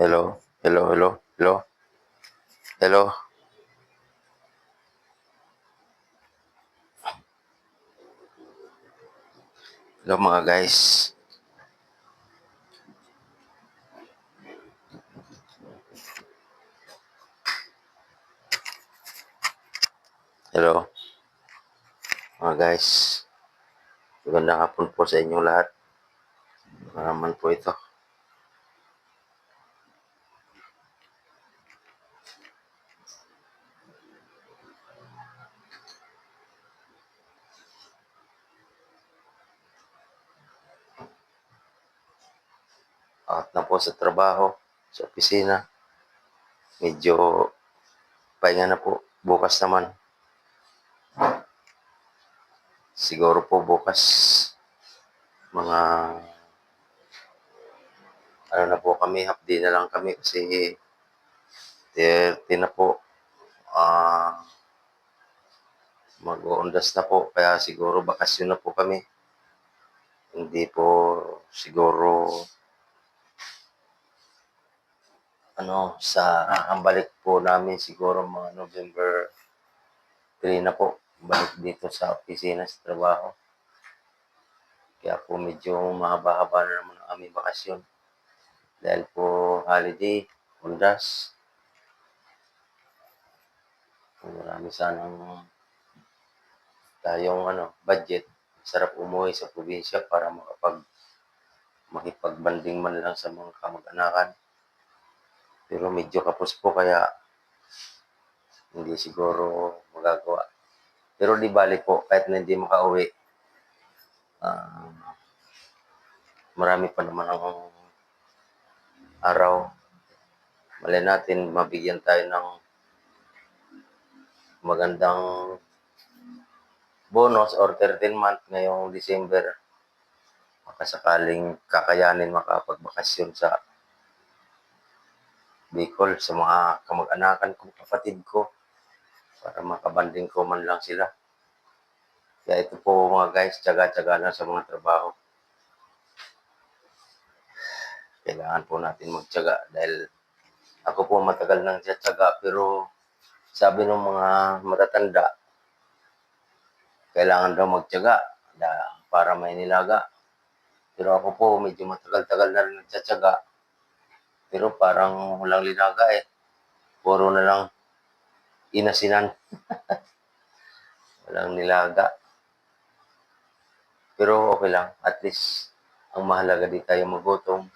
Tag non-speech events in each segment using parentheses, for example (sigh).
Hello, hello, hello, hello. Hello. Hello mga guys. Hello. Mga guys. Magandang hapon po sa inyong lahat. Maraman po ito. At na po sa trabaho, sa opisina. Medyo pahinga na po. Bukas naman. Siguro po bukas mga ano na po kami, day na lang kami kasi 30 na po. Ah mag-uundas na po kaya siguro bakasyon na po kami. Hindi po siguro ano sa ang balik po namin siguro mga November 3 na po balik dito sa opisina sa trabaho. Kaya po medyo mahaba-haba na naman ang aming bakasyon. Dahil po holiday, undas. Marami sanang tayong ano, budget. Sarap umuwi sa probinsya para makapag makipagbanding man lang sa mga kamag-anakan. Pero medyo kapos po kaya hindi siguro magagawa. Pero di bali po, kahit na hindi makauwi, ah, marami pa naman ang araw. Malay natin, mabigyan tayo ng magandang bonus or 13 month ngayong December. Makasakaling kakayanin makapagbakasyon sa Bicol sa mga kamag-anakan ko, kapatid ko para makabanding ko man lang sila. Kaya ito po mga guys, tsaga-tsaga lang sa mga trabaho. Kailangan po natin magtyaga dahil ako po matagal nang tsaga pero sabi ng mga matatanda, kailangan daw magtyaga para may nilaga. Pero ako po medyo matagal-tagal na rin nagtsatsaga. Pero parang walang linaga eh. Puro na lang inasinan. (laughs) walang nilaga. Pero okay lang. At least, ang mahalaga di tayo magutom.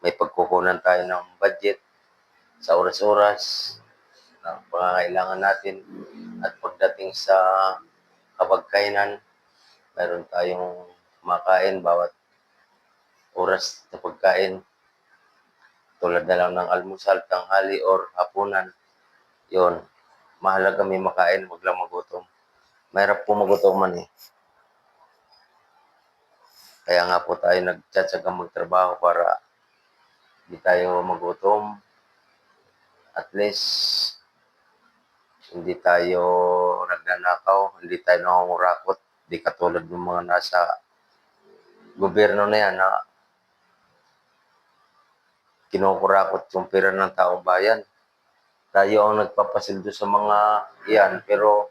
May pagkukunan tayo ng budget sa oras-oras na pangangailangan natin. At pagdating sa kapagkainan, meron tayong makain bawat oras na pagkain. Tulad na lang ng almusal, tanghali, or hapunan. Yon, mahalaga may makain, wag lang magutom. Mahirap po magutom man eh. Kaya nga po tayo nagtsatsaga magtrabaho para di tayo magutom. At least, hindi tayo nagnanakaw, hindi tayo nangungurakot. Di katulad ng mga nasa gobyerno na yan na kinukurakot yung pera ng taong bayan. Tayo ang nagpapasildo sa mga iyan, pero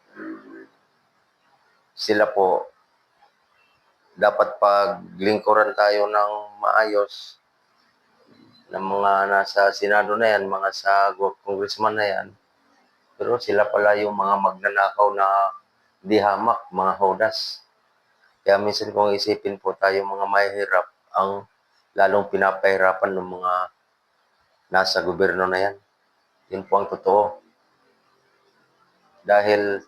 sila po, dapat paglingkuran tayo ng maayos ng mga nasa Senado na yan, mga sa congressman na yan. Pero sila pala yung mga magnanakaw na di hamak, mga hodas. Kaya minsan kung isipin po tayo mga mahihirap, ang lalong pinapahirapan ng mga nasa gobyerno na yan. Yun po ang totoo. Dahil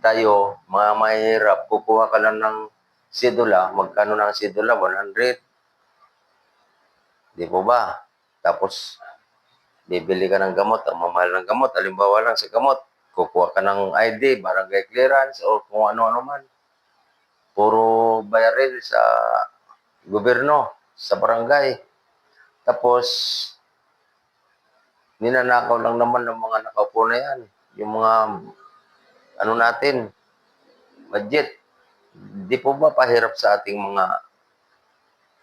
tayo, mga mahihirap, kukuha ka lang ng sidula, magkano ng sidula? 100. Di po ba? Tapos, bibili ka ng gamot, ang mamahal ng gamot, halimbawa lang sa gamot, kukuha ka ng ID, barangay clearance, o kung ano-ano man. Puro bayarin sa gobyerno, sa barangay. Tapos, ninanakaw lang naman ng mga nakaupo na yan. Yung mga, ano natin, budget. Di po ba pahirap sa ating mga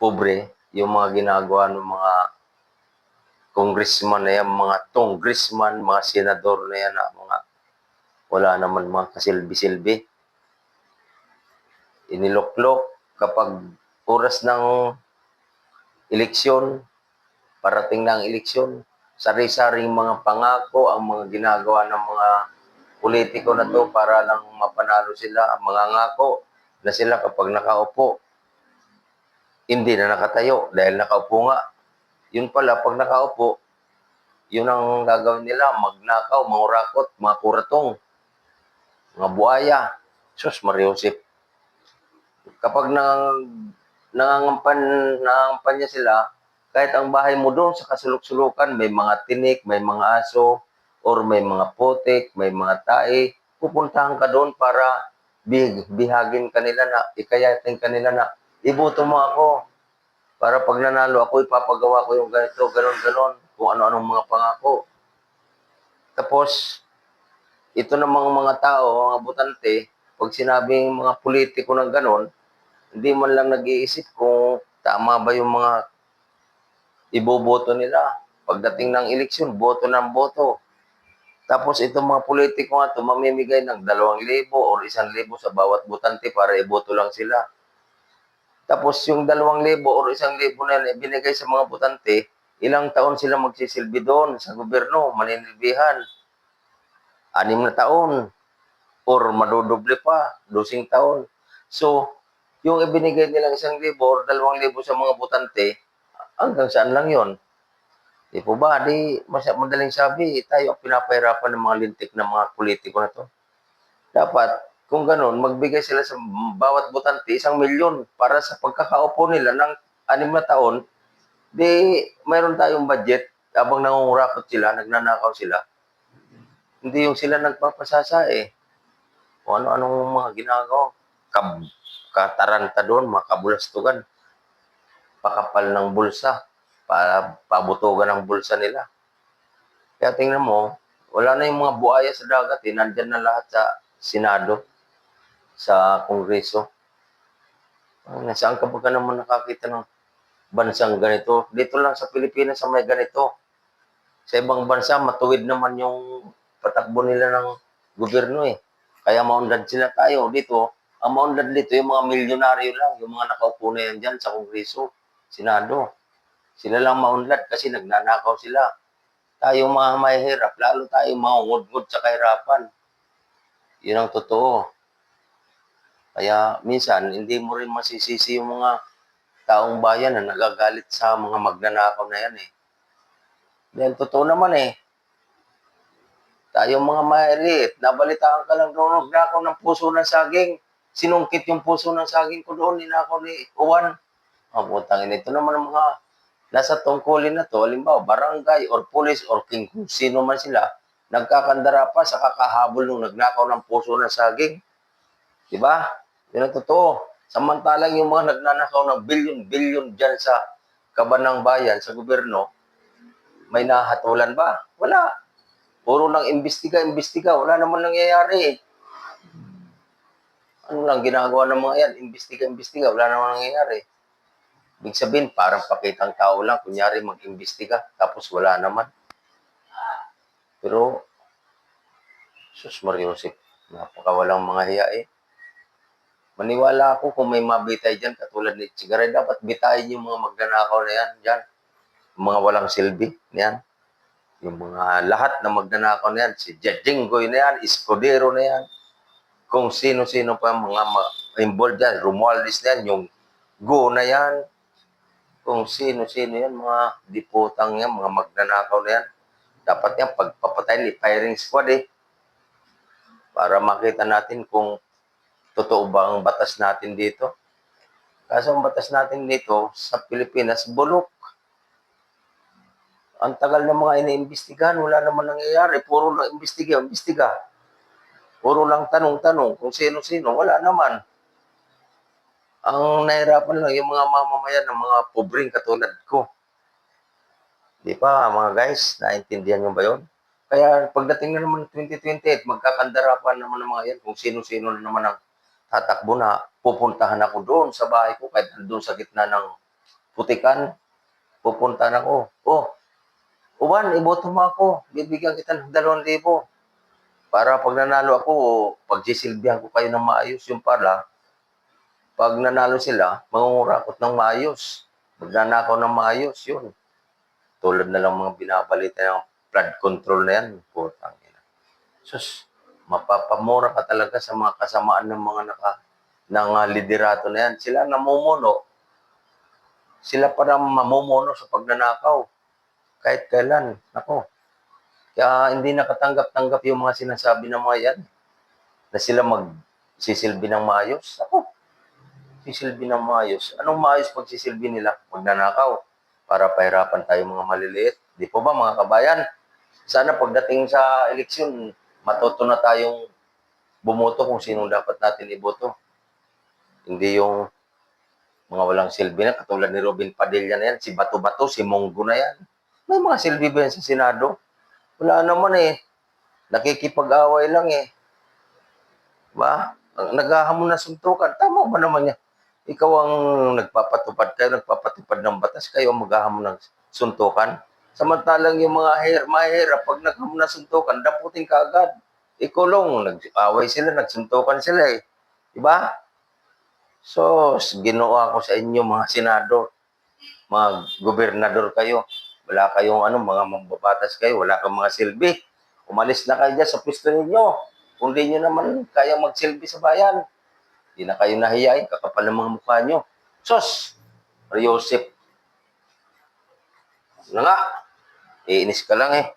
pobre, yung mga ginagawa ng mga congressman na yan, mga congressman, mga senador na yan, na mga wala naman mga kasilbi-silbi. Iniloklok kapag oras ng eleksyon, parating na ang eleksyon, sari-saring mga pangako ang mga ginagawa ng mga politiko na to para lang mapanalo sila, mga ngako na sila kapag nakaupo, hindi na nakatayo dahil nakaupo nga. Yun pala, pag nakaupo, yun ang gagawin nila, magnakaw, mangurakot, mga kuratong, mga buhaya. Sus, Mariosip. Kapag nang, nangangampan, nangangampan niya sila, kahit ang bahay mo doon sa kasulok-sulukan, may mga tinik, may mga aso, or may mga putik, may mga tae, pupuntahan ka doon para big, bihagin kanila na, ikayatin kanila na, iboto mo ako. Para pag nanalo ako, ipapagawa ko yung ganito, ganon, ganon, kung ano-anong mga pangako. Tapos, ito namang mga tao, mga butante, pag sinabing mga politiko ng ganon, hindi man lang nag-iisip kung tama ba yung mga iboboto nila. Pagdating ng eleksyon, boto ng boto. Tapos itong mga politiko nga ito, mamimigay ng dalawang libo or isang libo sa bawat butante para iboto lang sila. Tapos yung dalawang libo or isang libo na yan, ibinigay sa mga butante, ilang taon sila magsisilbi doon sa gobyerno, maninilbihan. Anim na taon or madodoble pa, dosing taon. So, yung ibinigay nilang isang libo or dalawang libo sa mga butante, hanggang saan lang yon? Di po ba? Di, mas madaling sabi, tayo ang pinapahirapan ng mga lintik na mga politiko na to. Dapat, kung ganun, magbigay sila sa bawat butante isang milyon para sa pagkakaupo nila ng anim na taon, di mayroon tayong budget habang nangungurakot sila, nagnanakaw sila. Hindi yung sila nagpapasasa eh. Kung ano-anong mga ginagawa. Kab kataranta doon, mga kabulastugan. Pakapal ng bulsa para pabutugan ang bulsa nila. Kaya tingnan mo, wala na yung mga buhaya sa dagat eh. Nandyan na lahat sa Senado, sa Kongreso. Nasaan ka ba ka naman nakakita ng bansang ganito? Dito lang sa Pilipinas sa may ganito. Sa ibang bansa, matuwid naman yung patakbo nila ng gobyerno eh. Kaya maunlad sila tayo. Dito, ang maunlad dito, yung mga milyonaryo lang, yung mga nakaupo na yan dyan sa Kongreso, Senado. Sila lang maunlad kasi nagnanakaw sila. Tayo mga mahihirap, lalo tayo mangungudgod sa kahirapan. Yun ang totoo. Kaya minsan, hindi mo rin masisisi yung mga taong bayan na nagagalit sa mga magnanakaw na yan eh. Dahil totoo naman eh. Tayong mga mailit, nabalitaan ka lang doon, nagnakaw ng puso ng saging. Sinungkit yung puso ng saging ko doon, ninakaw ni Uwan. Ang putang ina, ito naman ang mga nasa tungkulin na to, halimbawa barangay or police or king, kung sino man sila, nagkakandara pa sa kakahabol nung nagnakaw ng puso ng saging. Di ba? Yun ang totoo. Samantalang yung mga nagnanakaw ng bilyon-bilyon dyan sa kabanang bayan, sa gobyerno, may nahatulan ba? Wala. Puro lang imbestiga, imbestiga. Wala naman nangyayari. Ano lang ginagawa ng mga yan? Imbestiga, imbestiga. Wala naman nangyayari. Ibig sabihin, parang pakitang tao lang, kunyari mag-imbestiga, tapos wala naman. Pero, sus Mariosip, napakawalang mga hiya eh. Maniwala ako kung may mabitay dyan, katulad ni Chigaray, dapat bitayin yung mga magnanakaw na yan dyan. Yung mga walang silbi, yan. Yung mga lahat na magnanakaw na yan, si Jajinggoy na yan, Escudero na yan, kung sino-sino pa mga involved dyan, Romualdez na yan, yung Go na yan, kung sino-sino yan, mga diputang yan, mga magnanakaw na yan. Dapat yan, pagpapatay ni firing squad eh. Para makita natin kung totoo ba ang batas natin dito. Kaso ang batas natin dito sa Pilipinas, bulok. Ang tagal ng mga iniimbestigahan, wala naman nangyayari. Puro lang imbestiga, imbestiga. Puro lang tanong-tanong kung sino-sino, wala naman. Ang nahirapan lang yung mga mamamayan ng mga pobreng katulad ko. Di ba, mga guys, naintindihan nyo ba yun? Kaya pagdating na naman ng 2028, magkakandara pa naman ng mga yan kung sino-sino na naman ang tatakbo na pupuntahan ako doon sa bahay ko kahit doon sa gitna ng putikan. Pupuntahan ako. Oh, Uwan, iboto mo ako. Bibigyan kita ng dalawang libo. Para pag nanalo ako, pagsisilbihan ko kayo ng maayos. Yung pala, pag nanalo sila, mangungurakot ng maayos. Magnanakaw ng maayos, yun. Tulad na lang mga binabalita ng flood control na yan. Putang ina. Sus, mapapamura ka talaga sa mga kasamaan ng mga naka ng ah, liderato na yan. Sila namumuno. Sila para mamumuno sa pagnanakaw. Kahit kailan. Ako. Kaya hindi nakatanggap-tanggap yung mga sinasabi ng mga yan. Na sila magsisilbi ng maayos. Ako. Sisilbi ng maayos. Anong maayos pagsisilbi nila? Magnanakaw. Para pahirapan tayo mga maliliit. Di po ba mga kabayan? Sana pagdating sa eleksyon, matuto na tayong bumoto kung sinong dapat natin iboto. Hindi yung mga walang silbi na, katulad ni Robin Padilla na yan, si Bato-Bato, si Monggo na yan. May mga silbi ba yan sa Senado? Wala naman eh. Nakikipag-away lang eh. Ba? Naghahamon na suntukan. Tama ba naman yan? Ikaw ang nagpapatupad kayo, nagpapatupad ng batas, kayo ang maghahamon ng suntukan. Samantalang yung mga hair, mahirap, pag naghamon na suntukan, daputin ka agad. Ikulong, nag-away sila, nagsuntukan sila eh. Diba? So, ginawa ko sa inyo mga senador, mga gobernador kayo. Wala kayong ano, mga mambabatas kayo, wala kang mga silbi. Umalis na kayo dyan sa pwesto ninyo. Kung di nyo naman kaya magsilbi sa bayan. Di na kayo nahiyain, kakapal ng mga mukha nyo. Sos! Joseph. Ano nga? Iinis ka lang eh.